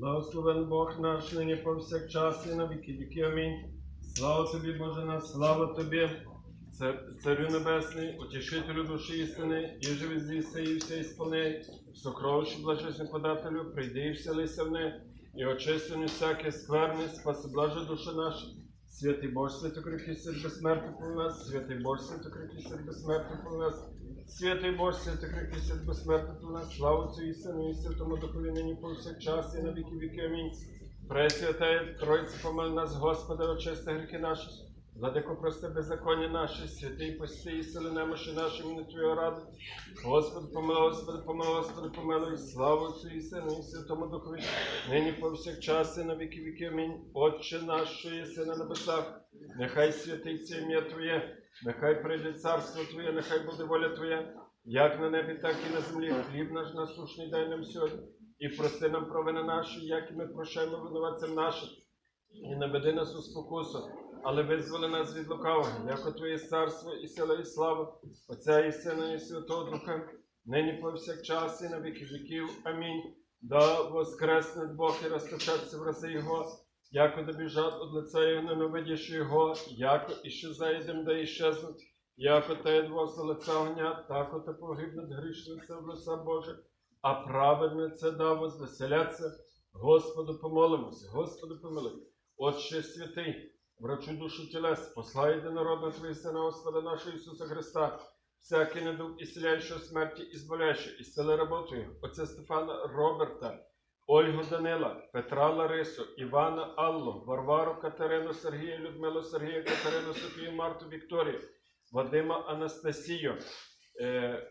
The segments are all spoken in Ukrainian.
Благословен Бог наш нині повсякчас і на віки віки. Амінь. Слава тобі, Боже наш, слава тобі, Цар- Царю Небесний, утішителю душі істини, і живі звіси, і все ісполни, сокровищу блажесним подателю, прийди і вселися в не, і очисти всяке скверне, спаси блаже душа наша. Святий Боже, святокрихий сир у нас, святий Боже, святокрихий сир у нас, святий Боже, святокрихий сир у нас, слава Отцю і Сину і Святому Духові нині повсякчас і на віки віки. Амінь. Пресвятає, Тройця, помил нас, Господи, очисти гріхи наші, владико прости беззаконня наші, святий пости і сили немощі наші, не Твоєї ради. Господи, помилуй, Господи, помилуй, Господи, помилуй, славу Отцю і Сину і Святому Духові, нині повсякчас і на віки віки. Амінь. Отче наш, що єси на небесах, нехай святиться ім'я Твоє, нехай прийде царство Твоє, нехай буде воля Твоя, як на небі, так і на землі. Хліб наш насущний дай нам сьогодні. І прости нам провини наші, як і ми прощаємо винуватцям нашим. І не веди нас у спокусу, але визволи нас від лукавого, як Твоє царство і сила, і слава, Отця і Сина, і Святого Духа, нині повсякчас і на віки віків. Амінь. Да воскресне Бог і розточаться в рази Його, яко добіжать од лиця Його, ненавидячи Його, яко іще заїдем, да іщезнуть, яко те двоса лиця огня, так оте погибнуть грішниця в лиця Боже, а праведниця да возвеселяться. Господу помолимося, Господу помилуй. Отче святий, врачу душу тілес, послай єдинородного Твої Сина Господа нашого Ісуса Христа, всякий недуг ісціляючого смерті і зболяючого, і сили роботою, отця Стефана Роберта, Ольгу Данила, Петра Ларису, Івана Аллу, Варвару Катерину, Сергія, Людмилу Сергія, Катерину Софію, Марту Вікторію, Вадима Анастасію, е,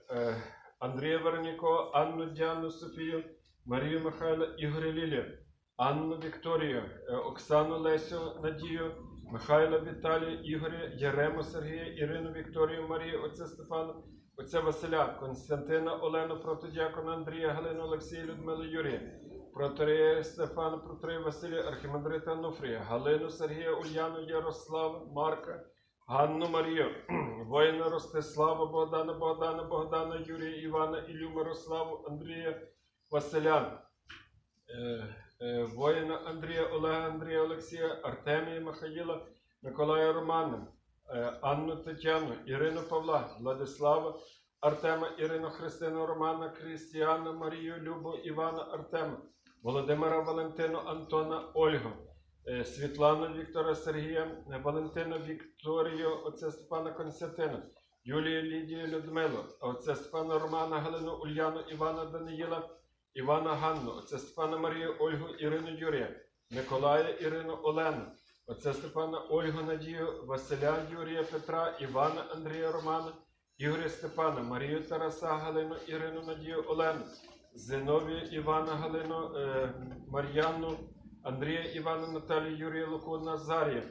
е, Андрія Вероніко, Анну Діану Софію, Марію Михайла, Ігоря Лілію, Анну Вікторію, е, Оксану Лесю Надію, Михайла Віталія, Ігоря, Ярему Сергія, Ірину Вікторію, Марію, отця Степана, отця Василя, Константина Олену, протодіакона Андрія, Галину Олексія, Людмилу Юрія, проторея Стефана, проторея Василія, архімандрита Ануфрія, Галину Сергія, Ульяну, Ярослава, Марка, Ганну Марію, воїна Ростислава, Богдана, Богдана, Богдана, Юрія, Івана, Ілю, Мирославу, Андрія, Василя, е, воїна Андрія, Олега, Андрія, Олексія, Артемія, Михаїла, Миколая Романа, е, Анну Тетяну, Ірину Павла, Владислава, Артема, Ірину Христину, Романа, Крістіана, Марію, Любу, Івана, Артема, Володимира, Валентину, Антона, Ольгу, е, Світлану, Віктора, Сергія, е, Валентину, Вікторію, отця Степана Константина, Юлію, Лідію, Людмилу, отця Степана Романа, Галину, Ульяну, Івана, Даниїла, Івана Ганну, отця Степана Марію, Ольгу, Ірину Юрія, Миколая, Ірину Олену, отця Степана Ольгу Надію, Василя Юрія Петра, Івана Андрія Романа, Ігоря Степана, Марію Тараса, Галину, Ірину Надію Олену, Зиновію Івана Галину, е, Мар'яну, Андрія Івана Наталію, Юрія Луку, Назарія,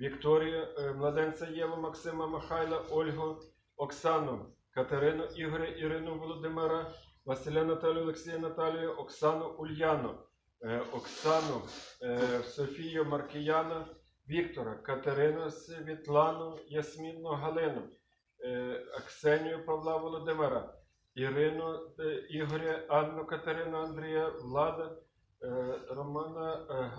Вікторію, е, младенця Єву, Максима Михайла, Ольгу, Оксану, Катерину, Ігоря, Ірину Володимира, Василя Наталію, Олексія Наталію, Оксану Ульяну, е, Оксану, е, Софію Маркіяна, Віктора, Катерину Світлану, Ясмінну Галину, е, Ксенію Павла Володимира, Ірину Ігоря, Анну Катерину Андрія, Влада, Романа,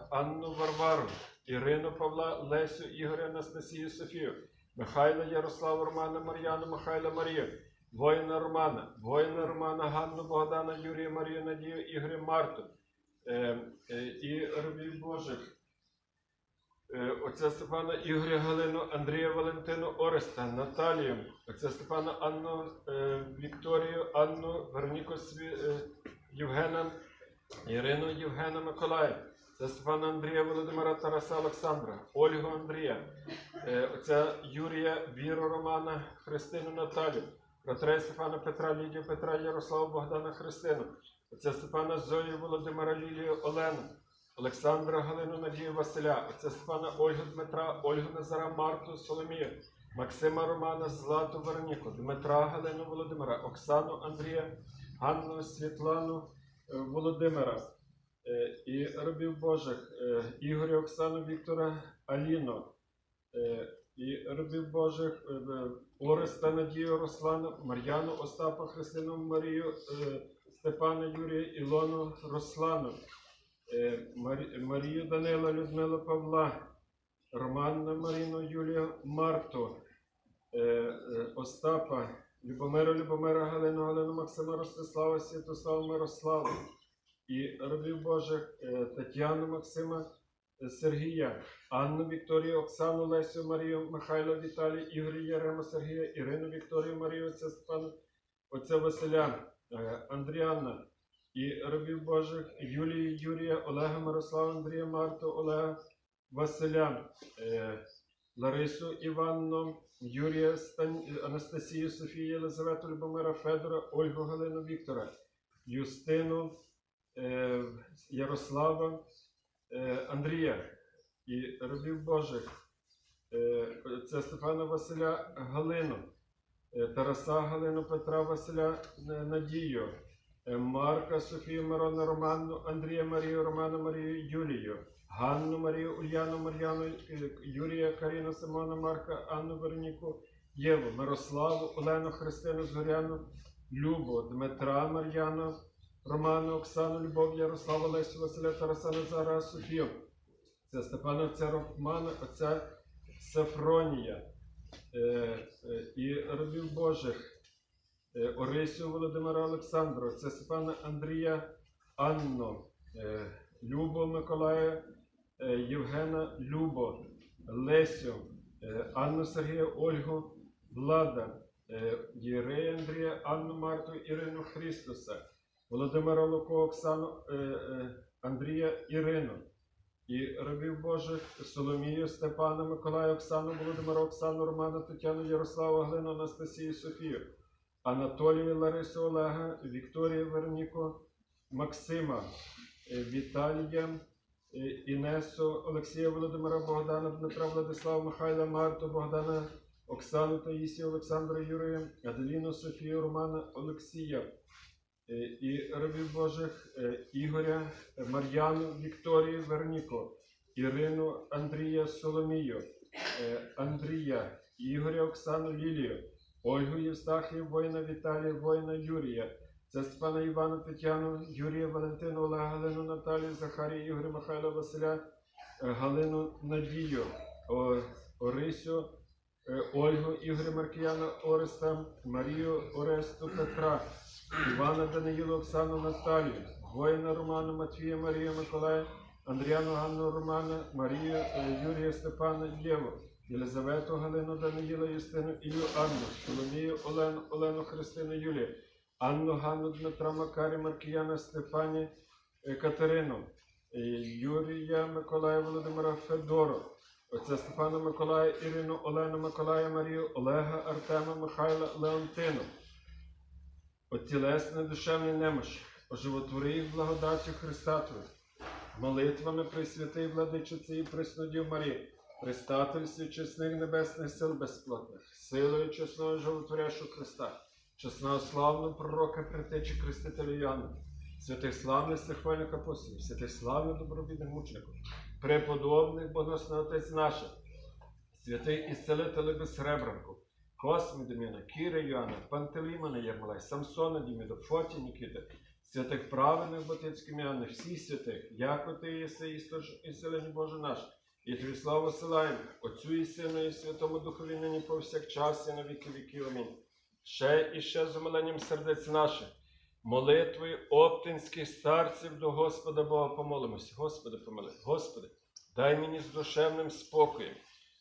Анну Варвару, Ірину Павла, Лесю, Ігоря, Анастасію, Софію, Михайла Ярослава, Романа, Мар'яну, Михайла Марію, воїна Романа, воїна Романа, Ганну, Богдана, Юрія, Марію, Надію, Ігоря, Марту, е, е, і робів Божих. Е, Отця Степана Ігоря Галину, Андрія Валентину Ореста, Наталію, отця Степана Анну е, Вікторію, Анну Вероніку е, Євгена, Ірину Євгена Миколая, отця Степана Андрія Володимира Тараса Олександра, Ольгу Андрія, е, отця Юрія Віру Романа, Христину Наталю, Протрея Стефана Петра, Лідію Петра, Ярослава Богдана Христину, отця Степана Зою Володимира Лілію Олену, Олександра Галину Надію Василя, отця Степана Ольгу Дмитра, Ольгу Назара Марту Соломію, Максима Романа Злату Вероніку, Дмитра Галину Володимира, Оксану Андрія, Ганну Світлану е, Володимира е, і рабів Божих, е, Ігоря Оксану Віктора Аліну, е, і рабів Божих е, е, Ореста Надію Руслану, Мар'яну Остапа Христину Марію, е, Степана Юрія Ілону Руслану. Марію Данила, Людмила Павла, Романна Маріну, Юлію Марту, Остапа, Любомира, Любомира, Галину, Галину, Максима, Ростислава, Святослава, Мирославу і рабів Божих Тетяну, Максима, Сергія, Анну, Вікторію, Оксану, Лесю, Марію, Михайла, Віталій, Ігоря, Ярема, Сергія, Ірину, Вікторію, Марію, отця Степана, отця Василя, е, Андріана і рабів Божих Юлії, Юрія, Олега, Мирослава, Андрія, Марту, Олега, Василя, е, Ларису Іванну, Юрія. Анастасію, Софію, Єлизавету, Любомира, Федора, Ольгу, Галину, Віктора, Юстину, е, Ярослава, Андрія і рабів Божих. Е, Це Стефана Василя Галину, е, Тараса Галину, Петра Василя е, Надію, е, Марка Софію Мирона Роману, Андрія Марію, Романа Марію Юлію, Ганну Марію, Ульяну Мар'яну, е, Юрія Каріну, Симона Марка, Анну Вероніку, Єву, Мирославу, Олену Христину Зоряну, Любу, Дмитра Мар'яну, Роману, Оксану, Любов, Ярослава, Лесю, Василя, Тараса Назара, Софію. Це Степана отця Романа, отця Сафронія е, е, і рабів Божих. Е, Орисю Володимира Олександру, це Степана Андрія Анну, е, Любо Миколая, е, Євгена Любо, Лесю, е, Анну Сергія Ольгу, Влада, е, Єрея Андрія, Анну Марту, Ірину Христуса, Володимира Луко, Оксану, е, е, Андрія Ірину. І рабів Божих Соломію, Степана, Миколая, Оксану, Володимира, Оксану, Романа, Тетяну, Ярославу, Глину, Анастасію, Софію. Анатолію Ларису Олега, Вікторію Верніку, Максима, е, Віталія, Інесу, Олексія Володимира, Богдана, Дмитра, Владислава, Михайла, Марту, Богдана, Оксану, Таїсію, Олександра, Юрія, Аделіну, Софію, Романа, Олексія. Е, І рабів Божих е, Ігоря, Мар'яну, Вікторію, Верніку, Ірину, Андрія, Соломію, е, Андрія, Ігоря, Оксану, Лілію, Ольгу Євстахію, воїна Віталія, воїна Юрія, Степана Івана, Тетяну, Юрія, Валентину, Олега, Галину, Наталію, Захарію, Ігоря, Михайла, Василя, Галину, Надію, Орисю, Ольгу, Ігоря Маркіяна, Ореста, Марію, Оресту, Петра, Івана Даниїла, Оксану, Наталію, воїна Роману, Матвія, Марію, Миколая, Андріану, Ганну, Романа, Марію, е, Юрія, Степана, Єву, Єлизавету, Галину, Даниїла, Юстину, Ілю, Анну, Соломію, Олену, Олену, Христину, Юлію, Анну, Ганну, Дмитра, Макарі, Маркіяна, Стефані, е, Катерину, е, Юрія, Миколая, Володимира, Федору, Отця Стефана Миколая, Ірину, Олену, Миколая, Марію, Олега, Артема, Михайла, Леонтину. Тілесне душевне немощі, оживотвори їх благодаттю Христа Твого, молитвами Пресвятий Владичиці і Преснодів Марії, Пристательстві чесних небесних сил безплотних, силою чесного животворящого Христа, чесного славного пророка Притечі Хрестителя Яна, святих славних стихвальних апостолів, святих славних добробідних мучеників, преподобних боносний Отець наших, святих ісцелителей безсребранку, Косми Дем'яна, Кіра Йоанна, Пантелеймона Єрмолай, Самсона Діміда, Фоті Нікіта, святих праведних Ботицьких М'яни, всіх святих, яко ти єси і селені Боже наш, і тобі славу силаємо, Отцю і Сину, і Святому Духові нині повсякчас і на віки віків. Амінь. Ще і ще з умиленням сердець наших, молитвою оптинських старців до Господа Бога помолимося. Господи, помили, Господи, дай мені з душевним спокоєм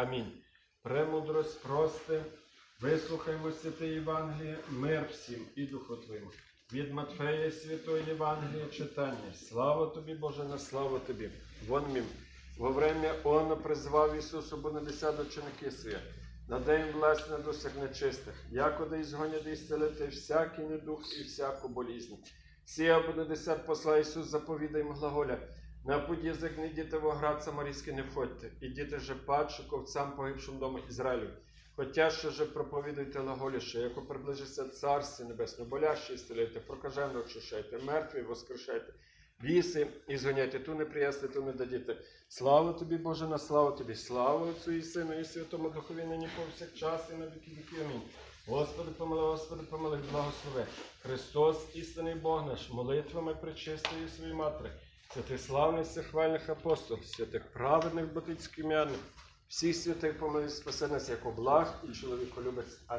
Амінь. Премудрость прости, вислухаймо святе Євангеліє, мир всім і духу Від Матфея Святої Євангелія читання. Слава тобі, Боже, на славу тобі. Вон мім. Во время Он призвав Ісусу Бонадеся ученики свої. Надай власть на дусях нечистих, якоди ізгоняти і зцілити всякий недух і всяку болізнь. Сія Бонадесят посла Ісус заповідай їм глаголя. На путь язик не йдіте в оград самарійський не входьте, ідіте же падшу ковцям погибшим дому Ізраїлю. Хотя що же проповідуйте глаголіше, яко приближиться Царстві Небесне, болящі ісцеляйте, прокажених очищайте, мертві воскрешайте, віси і зганяйте, ту не приясти, ту не дадіте. Слава тобі, Боже, на славу тобі, слава Отцю і Сину, і Святому Духові, нині повсякчас, і на віки віки. Амінь. Господи, помилуй, Господи, помилуй, благослови. Христос, істинний Бог наш, молитвами причистої своєї матері, святих славних хвальних апостолів, святих праведних ботицьких м'яних, всіх святих помилуй, спаси нас, як облах і чоловіколюбець. Амінь.